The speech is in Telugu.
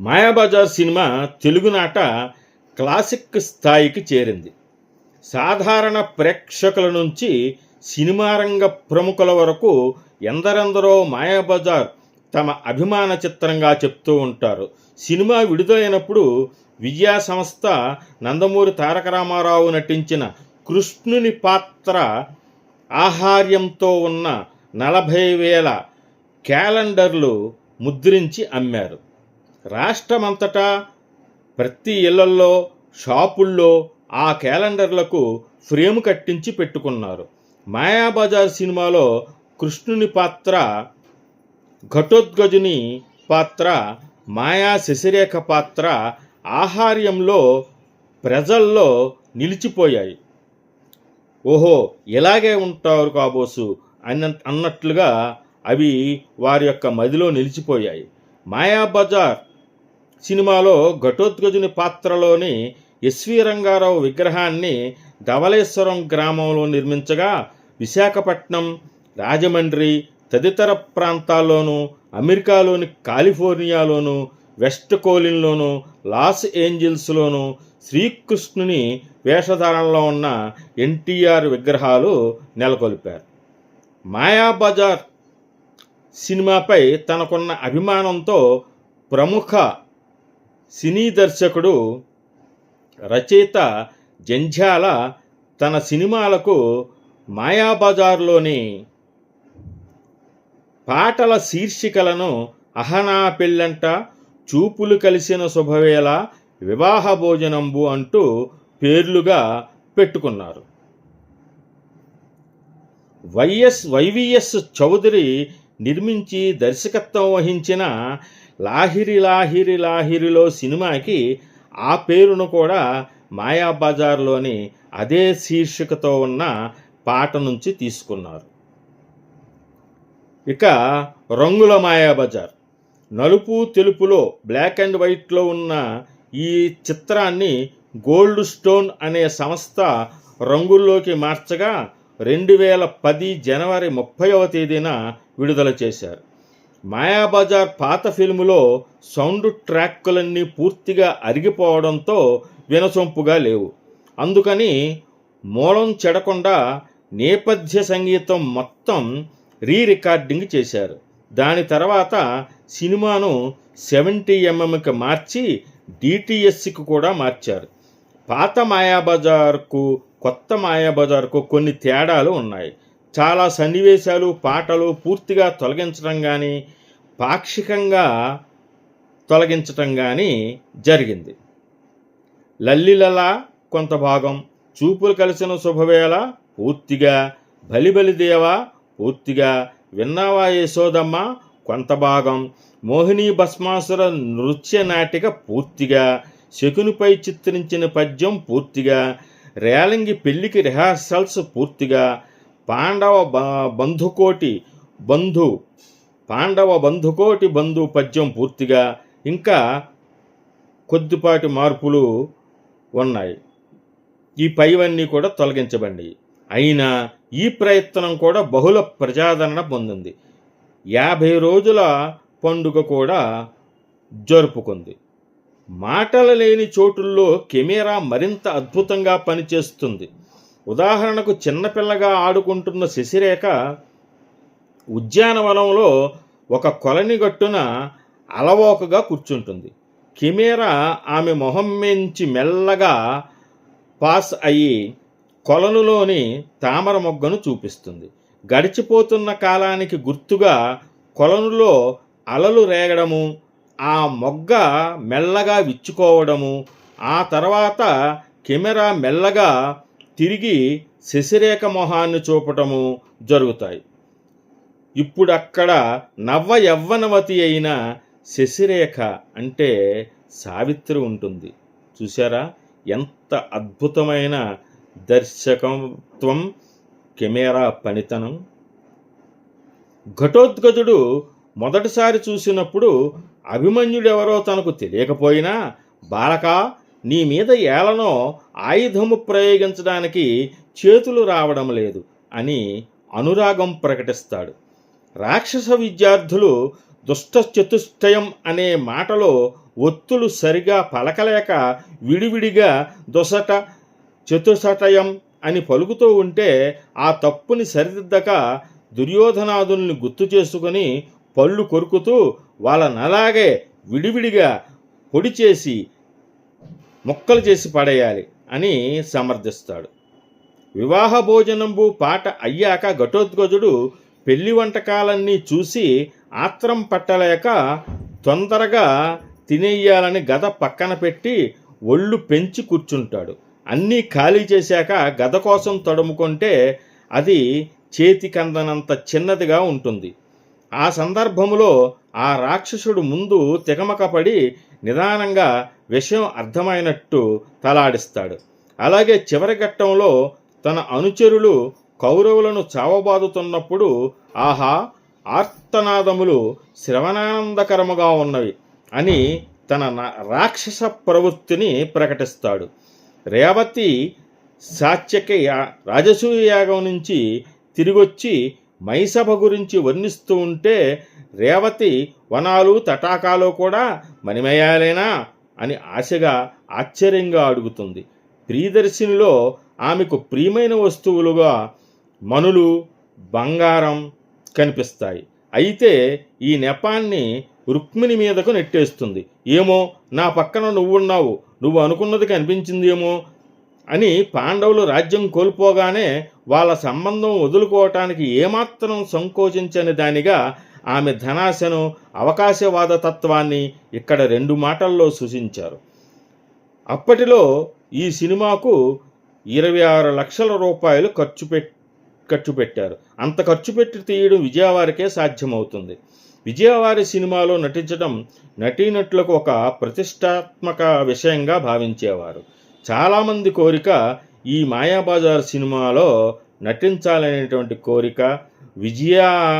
మాయాబజార్ సినిమా తెలుగునాట క్లాసిక్ స్థాయికి చేరింది. సాధారణ ప్రేక్షకుల నుంచి సినిమా రంగ ప్రముఖుల వరకు ఎందరెందరో మాయాబజార్ తమ అభిమాన చిత్రంగా చెప్తూ ఉంటారు. సినిమా విడుదలైనప్పుడు విజయా సంస్థ నందమూరి తారక రామారావు నటించిన కృష్ణుని పాత్ర ఆహార్యంతో ఉన్న నలభై వేల క్యాలెండర్లు ముద్రించి అమ్మారు. రాష్ట్రమంతటా ప్రతి ఇళ్ళల్లో షాపుల్లో ఆ క్యాలెండర్లకు ఫ్రేమ్ కట్టించి పెట్టుకున్నారు. మాయాబజార్ సినిమాలో కృష్ణుని పాత్ర ఘటోద్గజుని పాత్ర మాయా శశిరేఖ పాత్ర ఆహార్యంలో ప్రజల్లో నిలిచిపోయాయి. ఓహో ఇలాగే ఉంటారు కాబోసు అన్న అన్నట్లుగా అవి వారి యొక్క మదిలో నిలిచిపోయాయి. మాయాబజార్ సినిమాలో ఘటోత్కజుని పాత్రలోని ఎస్వి రంగారావు విగ్రహాన్ని ధవళేశ్వరం గ్రామంలో నిర్మించగా విశాఖపట్నం రాజమండ్రి తదితర ప్రాంతాల్లోనూ అమెరికాలోని కాలిఫోర్నియాలోను వెస్ట్ కోలిన్లోను లాస్ ఏంజిల్స్లోను శ్రీకృష్ణుని వేషధారణలో ఉన్న ఎన్టీఆర్ విగ్రహాలు నెలకొల్పారు. మాయాబజార్ సినిమాపై తనకున్న అభిమానంతో ప్రముఖ సినీ దర్శకుడు రచయిత జంఝాల తన సినిమాలకు మాయాబజార్లోని పాటల శీర్షికలను అహనా పెళ్ళంట చూపులు కలిసిన శుభవేళ వివాహ భోజనంబు అంటూ పేర్లుగా పెట్టుకున్నారు. వైఎస్ వైవిఎస్ చౌదరి నిర్మించి దర్శకత్వం వహించిన లాహిరి లాహిరి లాహిరిలో సినిమాకి ఆ పేరును కూడా మాయాబజార్లోని అదే శీర్షికతో ఉన్న పాట నుంచి తీసుకున్నారు. ఇక రంగుల మాయాబజార్. నలుపు తెలుపులో బ్లాక్ అండ్ వైట్లో ఉన్న ఈ చిత్రాన్ని గోల్డ్ స్టోన్ అనే సంస్థ రంగుల్లోకి మార్చగా రెండు వేల పది జనవరి ముప్పైవ తేదీన విడుదల చేశారు. మాయాబజార్ పాత ఫిల్ములో సౌండ్ ట్రాక్కులన్నీ పూర్తిగా అరిగిపోవడంతో వినసొంపుగా లేవు. అందుకని మూలం చెడకుండా నేపథ్య సంగీతం మొత్తం రీ రికార్డింగ్ చేశారు. దాని తర్వాత సినిమాను సెవెంటీ ఎంఎంకి మార్చి డిటిఎస్సికి కూడా మార్చారు. పాత మాయాబజార్కు కొత్త మాయాబజార్కు కొన్ని తేడాలు ఉన్నాయి. చాలా సన్నివేశాలు పాటలు పూర్తిగా తొలగించడం కానీ పాక్షికంగా తొలగించటం కానీ జరిగింది. లల్లిలలా కొంత భాగం చూపులు కలిసిన శుభవేళ పూర్తిగా బలిబలిదేవ పూర్తిగా విన్నావా యశోదమ్మ? కొంత భాగం మోహిని భస్మాసుర నృత్య నాటిక పూర్తిగా శకునిపై చిత్రించిన పద్యం పూర్తిగా రేలంగి పెళ్ళికి రిహార్సల్స్ పూర్తిగా పాండవ బ- బంధుకోటి బంధు పాండవ బంధుకోటి బంధు పద్యం పూర్తిగా ఇంకా కొద్దిపాటి మార్పులు ఉన్నాయి. ఈ పైవన్నీ కూడా తొలగించబండి అయినా ఈ ప్రయత్నం కూడా బహుళ ప్రజాదరణ పొందింది. యాభై రోజుల పండుగ కూడా జరుపుకుంది. మాటలు లేని చోటుల్లో కెమెరా మరింత అద్భుతంగా పనిచేస్తుంది. ఉదాహరణకు చిన్నపిల్లగా ఆడుకుంటున్న శశిరేఖ ఉద్యానవనంలో ఒక కొలని గట్టున అలవోకగా కూర్చుంటుంది. కెమెరా ఆమె మొహం మించి మెల్లగా పాస్ అయ్యి కొలనులోని తామర మొగ్గను చూపిస్తుంది. గడిచిపోతున్న కాలానికి గుర్తుగా కొలనులో అలలు రేగడము ఆ మొగ్గ మెల్లగా విచ్చుకోవడము ఆ తర్వాత కెమెరా మెల్లగా తిరిగి శశిరేఖ మొహాన్ని చూపటము జరుగుతాయి. ఇప్పుడు అక్కడ నవ్వ యవ్వనవతి అయిన శశిరేఖ అంటే సావిత్రి ఉంటుంది. చూసారా ఎంత అద్భుతమైన దర్శకత్వం కెమెరా పనితనం. ఘటోద్గజుడు మొదటిసారి చూసినప్పుడు అభిమన్యుడెవరో తనకు తెలియకపోయినా బాలక నీ మీద ఏలనో ఆయుధము ప్రయోగించడానికి చేతులు రావడం లేదు అని అనురాగం ప్రకటిస్తాడు. రాక్షస విద్యార్థులు దుష్ట చతుష్టయం అనే మాటలో ఒత్తులు సరిగా పలకలేక విడివిడిగా దుసట చతుసటయం అని పలుకుతూ ఉంటే ఆ తప్పుని సరిదిద్దక దుర్యోధనాదుల్ని గుర్తు చేసుకుని పళ్ళు కొరుకుతూ వాళ్ళనలాగే విడివిడిగా పొడి చేసి ముక్కలు చేసి పడేయాలి అని సమర్థిస్తాడు. వివాహ భోజనంబు పాట అయ్యాక ఘటోద్గజుడు పెళ్ళి వంటకాలన్నీ చూసి ఆత్రం పట్టలేక తొందరగా తినేయాలని గద పక్కన పెట్టి ఒళ్ళు పెంచి కూర్చుంటాడు. అన్నీ ఖాళీ చేశాక గద కోసం తడుముకుంటే అది చేతికందనంత చిన్నదిగా ఉంటుంది. ఆ సందర్భంలో ఆ రాక్షసుడు ముందు తికమకపడి నిదానంగా విషయం అర్థమైనట్టు తలాడిస్తాడు. అలాగే చివరి ఘట్టంలో తన అనుచరులు కౌరవులను చావబాదుతున్నప్పుడు ఆహా ఆర్తనాదములు శ్రవణానందకరముగా ఉన్నవి అని తన నా- రాక్షస ప్రవృత్తిని ప్రకటిస్తాడు. రేవతి సాత్యకి రాజసూయ యాగం నుంచి తిరిగొచ్చి మైసభ గురించి వర్ణిస్తూ ఉంటే రేవతి వనాలు తటాకాలు కూడా మణిమయాలేనా అని ఆశగా ఆశ్చర్యంగా అడుగుతుంది. ప్రియదర్శినిలో ఆమెకు ప్రియమైన వస్తువులుగా మనులు బంగారం కనిపిస్తాయి. అయితే ఈ నెపాన్ని రుక్మిణి మీదకు నెట్టేస్తుంది. ఏమో నా పక్కన నువ్వున్నావు నువ్వు అనుకున్నది కనిపించిందేమో అని పాండవులు రాజ్యం కోల్పోగానే వాళ్ళ సంబంధం వదులుకోవటానికి ఏమాత్రం సంకోచించని దానిగా ఆమె ధనాశను అవకాశవాద తత్వాన్ని ఇక్కడ రెండు మాటల్లో సూచించారు. అప్పటిలో ఈ సినిమాకు ఇరవై ఆరు లక్షల రూపాయలు ఖర్చు పెట్టి ఖర్చు పెట్టారు. అంత ఖర్చు పెట్టి తీయడం విజయవారికే సాధ్యమవుతుంది. విజయవారి సినిమాలో నటించడం నటీనటులకు ఒక ప్రతిష్టాత్మక విషయంగా భావించేవారు. చాలామంది కోరిక ఈ మాయాబజార్ సినిమాలో నటించాలనేటువంటి కోరిక విజయ